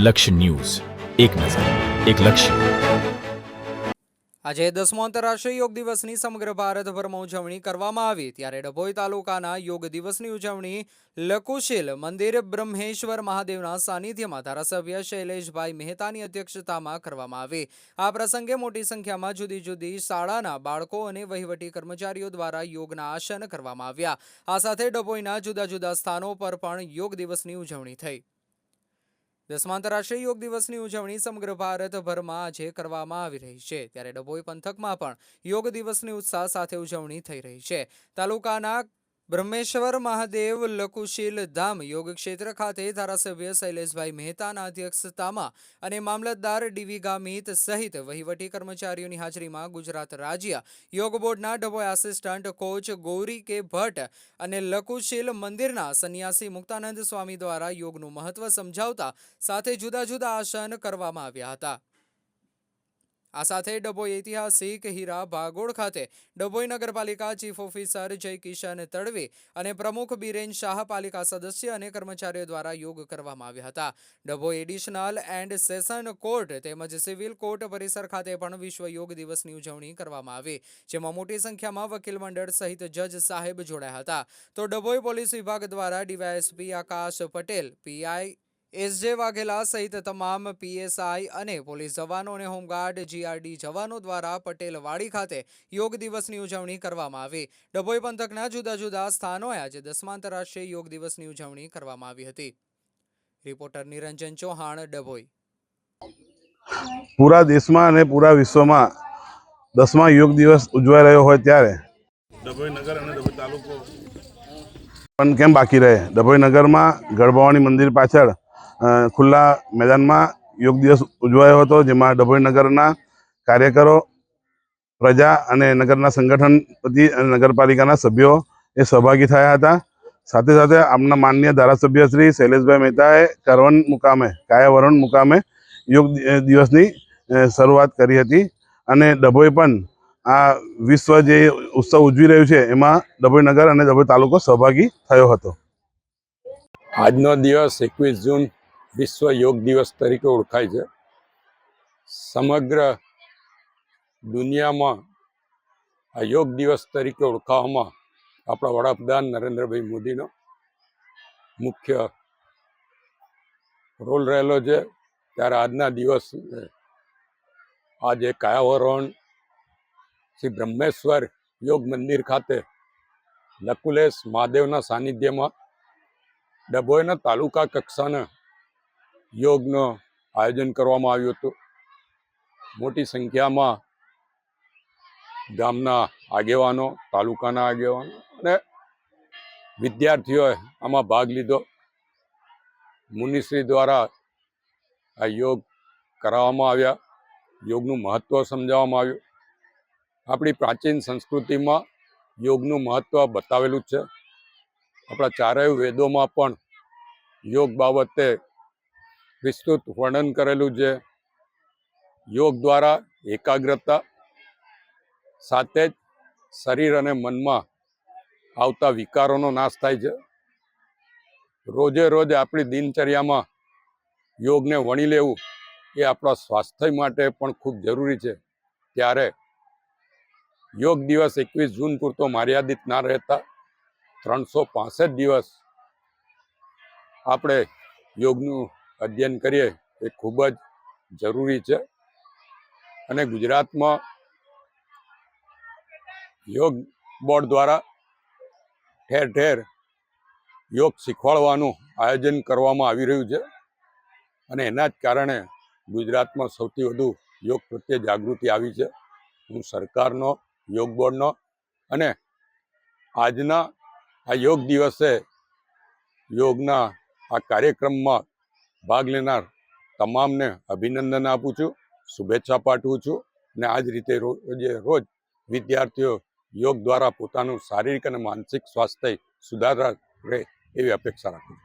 લક્ષ્ય ન્યૂઝ. એક નજર, એક લક્ષ્ય. આજે દસમો આંતરરાષ્ટ્રીય યોગ દિવસની સમગ્ર ભારતભરમાં ઉજવણી કરવામાં આવી. ત્યારે ડભોઈ તાલુકાના યોગ દિવસની ઉજવણી લકુશીલ મંદિર બ્રહ્મેશ્વર મહાદેવના સાનિધ્યમાં ધારાસભ્ય શૈલેષભાઈ મહેતાની અધ્યક્ષતામાં કરવામાં આવી. આ પ્રસંગે મોટી સંખ્યામાં જુદી જુદી શાળાના બાળકો અને વહીવટી કર્મચારીઓ દ્વારા યોગના આસન કરવામાં આવ્યા. આ સાથે ડભોઈના જુદા જુદા સ્થાનો પર પણ યોગ દિવસની ઉજવણી થઈ. દસમા આંતરરાષ્ટ્રીય યોગ દિવસની ઉજવણી સમગ્ર ભારતભરમાં આજે કરવામાં આવી રહી છે. ત્યારે ડભોઈ પંથકમાં પણ યોગ દિવસની ઉત્સાહ સાથે ઉજવણી થઈ રહી છે. તાલુકાના બ્રહ્મેશ્વર મહાદેવ લકુશીલ ધામ યોગ ક્ષેત્ર ખાતે ધારાસભ્ય શૈલેષભાઈ મહેતાના અધ્યક્ષતામાં અને મામલતદાર ડીવી ગામિત સહિત વહીવટી કર્મચારીઓની હાજરીમાં ગુજરાત રાજ્ય યોગ બોર્ડના ડભોઈ આસિસ્ટન્ટ કોચ ગૌરી કે ભટ્ટ અને લકુશીલ મંદિરના સંન્યાસી મુક્તાનંદ સ્વામી દ્વારા યોગનું મહત્વ સમજાવતા સાથે જુદા જુદા આસન કરવામાં આવ્યા હતા. આ સાથે ડભોઈ ઐતિહાસિક હીરા ભાગોળ ખાતે ડભોઈ નગરપાલિકા ચીફ ઓફિસર જય કિશન તડવી અને પ્રમુખ બિરેન શાહ પાલિકા સદસ્ય અને કર્મચારીઓ દ્વારા યોગ કરવામાં આવ્યા હતા. Dabhoi additional and session court તેમજ સિવિલ કોર્ટ પરિસર ખાતે પણ વિશ્વ યોગ દિવસની ઉજવણી કરવામાં આવી, જેમાં મોટી સંખ્યામાં વકીલ મંડળ સહિત જજ સાહેબ જોડાયા હતા. તો ડભોઈ પોલીસ વિભાગ દ્વારા DYSP Akash Patel, PI SJ Vaghela સહિત તમામ પીએસઆઈ અને પોલીસ જવાનો અને હોમગાર્ડ જીઆરડી જવાનો દ્વારા પટેલ વાડી ખાતે યોગ દિવસની ઉજવણી કરવામાં આવી. ડભોઈ પંથકના જુદા જુદા સ્થાનોએ આજે દસમા આંતરરાષ્ટ્રીય યોગ દિવસની ઉજવણી કરવામાં આવી હતી. રિપોર્ટર નિરંજન ચૌહાણ ડભોઈ. પૂરા દેશમાં અને પૂરા વિશ્વમાં દસમા યોગ દિવસ ઉજવાઈ રહ્યો હોય ત્યારે ડભોઈ નગર અને ડભોઈ તાલુકો. પણ કેમ બાકી રહે? ડભોઈ નગરમાં ગઢભવાની મંદિર પાછળ ખુલ્લા મેદાનમાં યોગ દિવસ ઉજવાયો હતો, જેમાં ડભોઈ નગરના કાર્યકરો, પ્રજા અને નગરના સંગઠન વતી અને નગરપાલિકાના સભ્યો એ સહભાગી થયા હતા. સાથે સાથે આપના માનનીય ધારાસભ્ય શ્રી શૈલેષભાઈ મહેતાએ કરવન મુકામે, કાયાવરણ મુકામે યોગ દિવસની શરૂઆત કરી હતી. અને ડભોઈ પણ આ વિશ્વ જે ઉત્સવ ઉજવી રહ્યું છે, એમાં ડભોઈ નગર અને ડભોઈ તાલુકો સહભાગી થયો હતો. આજનો દિવસ એકવીસ જૂન વિશ્વ યોગ દિવસ તરીકે ઓળખાય છે. સમગ્ર દુનિયામાં આ યોગ દિવસ તરીકે ઓળખાવામાં આપણા વડાપ્રધાન નરેન્દ્રભાઈ મોદીનો મુખ્ય રોલ રહેલો છે. ત્યારે આજના દિવસ આજે કાયાવરણ શ્રી બ્રહ્મેશ્વર યોગ મંદિર ખાતે નકુલેશ મહાદેવના સાનિધ્યમાં ડભોઈના તાલુકા કક્ષાના યોગનું આયોજન કરવામાં આવ્યું હતું. મોટી સંખ્યામાં ગામના આગેવાનો, તાલુકાના આગેવાનો અને વિદ્યાર્થીઓએ આમાં ભાગ લીધો. મુનિશ્રી દ્વારા આ યોગ કરાવવામાં આવ્યા. યોગનું મહત્ત્વ સમજાવવામાં આવ્યું. આપણી પ્રાચીન સંસ્કૃતિમાં યોગનું મહત્ત્વ બતાવેલું છે. આપણા ચારેય વેદોમાં પણ યોગ બાબતે વિસ્તૃત વર્ણન કરેલું છે. યોગ દ્વારા એકાગ્રતા સાથે જ શરીર અને મનમાં આવતા વિકારોનો નાશ થાય છે. રોજે રોજ આપણી દિનચર્યામાં યોગને વણી લેવું એ આપણા સ્વાસ્થ્ય માટે પણ ખૂબ જરૂરી છે. ત્યારે યોગ દિવસ એકવીસ જૂન પૂરતો મર્યાદિત ના રહેતા ત્રણસો દિવસ આપણે યોગનું અધ્યયન કરીએ, એ ખૂબ જ જરૂરી છે. અને ગુજરાતમાં યોગ બોર્ડ દ્વારા ઠેર ઠેર યોગ શીખવાડવાનું આયોજન કરવામાં આવી રહ્યું છે. અને એના જ કારણે ગુજરાતમાં સૌથી વધુ યોગ પ્રત્યે જાગૃતિ આવી છે. હું સરકારનો, યોગ બોર્ડનો અને આજના આ યોગ દિવસે યોગના આ કાર્યક્રમમાં ભાગ લેનાર તમામને અભિનંદન આપું છું, શુભેચ્છા પાઠવું છું અને આ જ રીતે રોજે રોજ વિદ્યાર્થીઓ યોગ દ્વારા પોતાનું શારીરિક અને માનસિક સ્વાસ્થ્ય સુધારા રહે એવી અપેક્ષા રાખું છું.